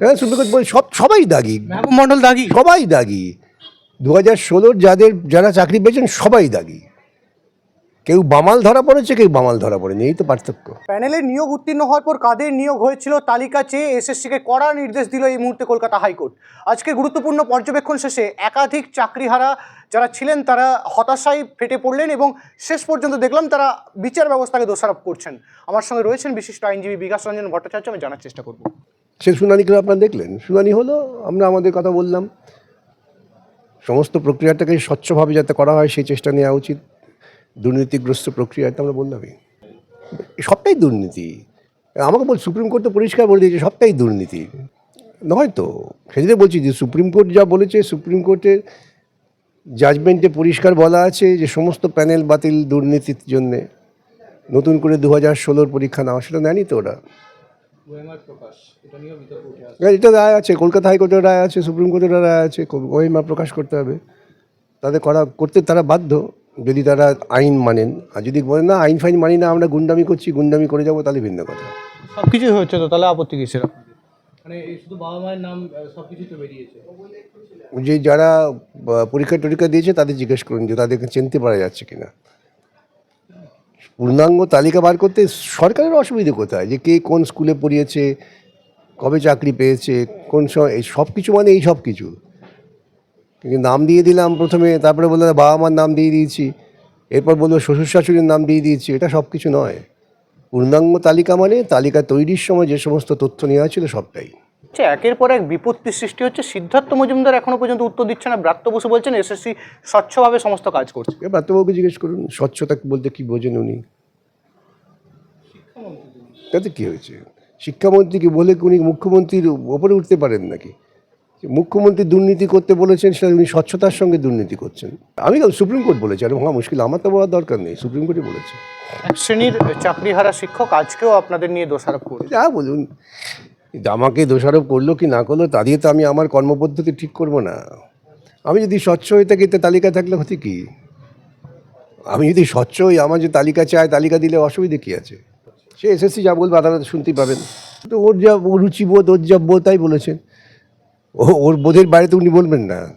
হ্যাঁ supreme court সব সবাই দাগি। মেহবুব মন্ডল দাগি। সবাই দাগি। দু হাজার ষোলোর যাদের যারা চাকরি পেয়েছেন সবাই দাগি। কেউ বামাল ধরা পড়েছে কেউ বামাল ধরা পড়েনি এই তো পার্থক্য। প্যানেলে নিয়োগ উত্তীর্ণ হওয়ার পর কাদের নিয়োগ হয়েছিল তালিকা চেয়ে এসএসসিকে কড়া নির্দেশ দিল এই মুহূর্তে কলকাতা হাইকোর্ট। আজকে গুরুত্বপূর্ণ পর্যবেক্ষণ শেষে একাধিক চাকরিহারা যারা ছিলেন তারা হতাশায় ফেটে পড়লেন এবং শেষ পর্যন্ত দেখলাম তারা বিচার ব্যবস্থাকে দোষারোপ করছেন। আমার সঙ্গে রয়েছেন বিশিষ্ট আইনজীবী বিকাশ রঞ্জন ভট্টাচার্য আমি জানার চেষ্টা করব। সে শুনানিগুলো আপনারা দেখলেন। শুনানি হলো, আমরা আমাদের কথা বললাম। সমস্ত প্রক্রিয়াটাকে স্বচ্ছভাবে যাতে করা হয়, সেই চেষ্টা নেওয়া উচিত। দুর্নীতিগ্রস্ত প্রক্রিয়া তো আমরা বললামই সবটাই দুর্নীতি। আমাকে বল, সুপ্রিম কোর্ট তো পরিষ্কার বলে দিয়েছে, সবটাই দুর্নীতি। নয় তো সেজন্য বলছি যে সুপ্রিম কোর্ট যা বলেছে, সুপ্রিম কোর্টের জাজমেন্টে পরিষ্কার বলা আছে যে সমস্ত প্যানেল বাতিল দুর্নীতির জন্যে। নতুন করে দু হাজার ষোলোর পরীক্ষা নেওয়া, সেটা নেয়নি তো ওরা? হ্যাঁ, এটা রায় আছে কলকাতা হাইকোর্টের রায় আছে সুপ্রিম কোর্টের রায় আছে ওহিমা প্রকাশ করতে হবে। তাদের করা করতে তারা বাধ্য যদি তারা আইন মানেন। আর যদি বলেন না আইন ফাইন মানি না আমরা গুন্ডামি করছি গুন্ডামি করে যাব তাহলে ভিন্ন কথা। সব কিছুই হচ্ছে তো তাহলে আপত্তি কিসের মানে এই শুধু বাবা মায়ের নাম সব কিছু যে যারা পরীক্ষা টরীক্ষা দিয়েছে তাদের জিজ্ঞেস করুন যে তাদেরকে চিনতে পারা যাচ্ছে কিনা। পূর্ণাঙ্গ তালিকা বার করতে সরকারের অসুবিধে কোথায়? যে কে কোন স্কুলে পড়িয়েছে, কবে চাকরি পেয়েছে, কোন সময় এই সব কিছু মানে এই সব কিছু নাম দিয়ে দিলাম প্রথমে, তারপরে বলল বাবা মার নাম দিয়ে দিয়েছি। এরপর বলল শ্বশুর শাশুড়ির নাম দিয়ে দিয়েছি। এটা সব কিছু নয়। পূর্ণাঙ্গ তালিকা মানে তালিকা তৈরির সময় যে সমস্ত তথ্য নেওয়া ছিল সবটাই। হচ্ছে একের পর এক বিপত্তির সৃষ্টি হচ্ছে। সিদ্ধার্থ মজুমদার এখনও পর্যন্ত উত্তর দিচ্ছে না। ব্রাত্য বসু বলছেন এসএসসি স্বচ্ছভাবে সমস্ত কাজ করছে। এবার প্রাত্যবাবুকে জিজ্ঞেস করুন স্বচ্ছতা বলতে কি বোঝেন উনি? তাতে কি হয়েছে? শিক্ষামন্ত্রীকে বলে উনি মুখ্যমন্ত্রীর ওপরে উঠতে পারেন নাকি? মুখ্যমন্ত্রী দুর্নীতি করতে বলেছেন সেটা উনি স্বচ্ছতার সঙ্গে দুর্নীতি করছেন। আমি সুপ্রিম কোর্ট বলেছি আর ভাঙা মুশকিল আমার তো বলার দরকার নেই সুপ্রিম কোর্টই বলেছে। এক শ্রেণির চাকরিহারা শিক্ষক আজকেও আপনাদের নিয়ে দোষারোপ করছে। যা বলুন। কিন্তু আমাকে দোষারোপ করল কি না করল, তা দিয়ে তো আমি আমার কর্মপদ্ধতি ঠিক করব না। আমি যদি স্বচ্ছ হয়ে থাকি, তা তালিকা থাকলে হতে কি? আমি যদি স্বচ্ছ হই, আমার যে তালিকা চায়, তালিকা দিলে অসুবিধে কী আছে? সে এসএসসি যা বলবে আদালত শুনতেই পাবেন। তো ওর যা ও রুচিবোধ ওর যা বোধ, তাই বলেছেন ও, ওর বোধের বাইরে তো উনি বলবেন না।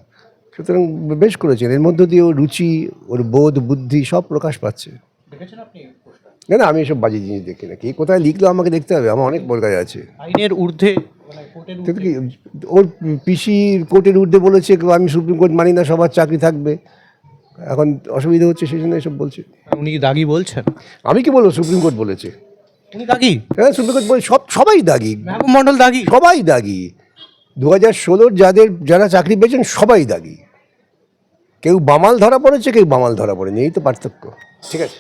সুতরাং বেশ করেছেন। এর মধ্য দিয়ে ওর রুচি, ওর বোধ, বুদ্ধি সব প্রকাশ পাচ্ছে। দেখেছেন আপনি না না আমি এসব বাজে জিনিস দেখি না। কে কোথায় লিখলো আমাকে দেখতে হবে? আমার অনেক বড় কাজ আছে। আইনের ঊর্ধ্বে মানে ওর পিসি কোর্টের ঊর্ধ্বে বলেছে আমি সুপ্রিম কোর্ট মানি না সবার চাকরি থাকবে। এখন অসুবিধা হচ্ছে সেই জন্য এসব বলছে। উনি কি দাগি বলছেন? আমি কি বলব সুপ্রিম কোর্ট বলেছে। উনি দাগি? হ্যাঁ সুপ্রিম কোর্ট বলে সব সবাই দাগি। মন্ডল দাগি? সবাই দাগি। দু হাজার ষোলোর যাদের যারা চাকরি পেয়েছেন সবাই দাগি। কেউ বামাল ধরা পড়েছে কেউ বামাল ধরা পড়েনি এই তো পার্থক্য। ঠিক আছে।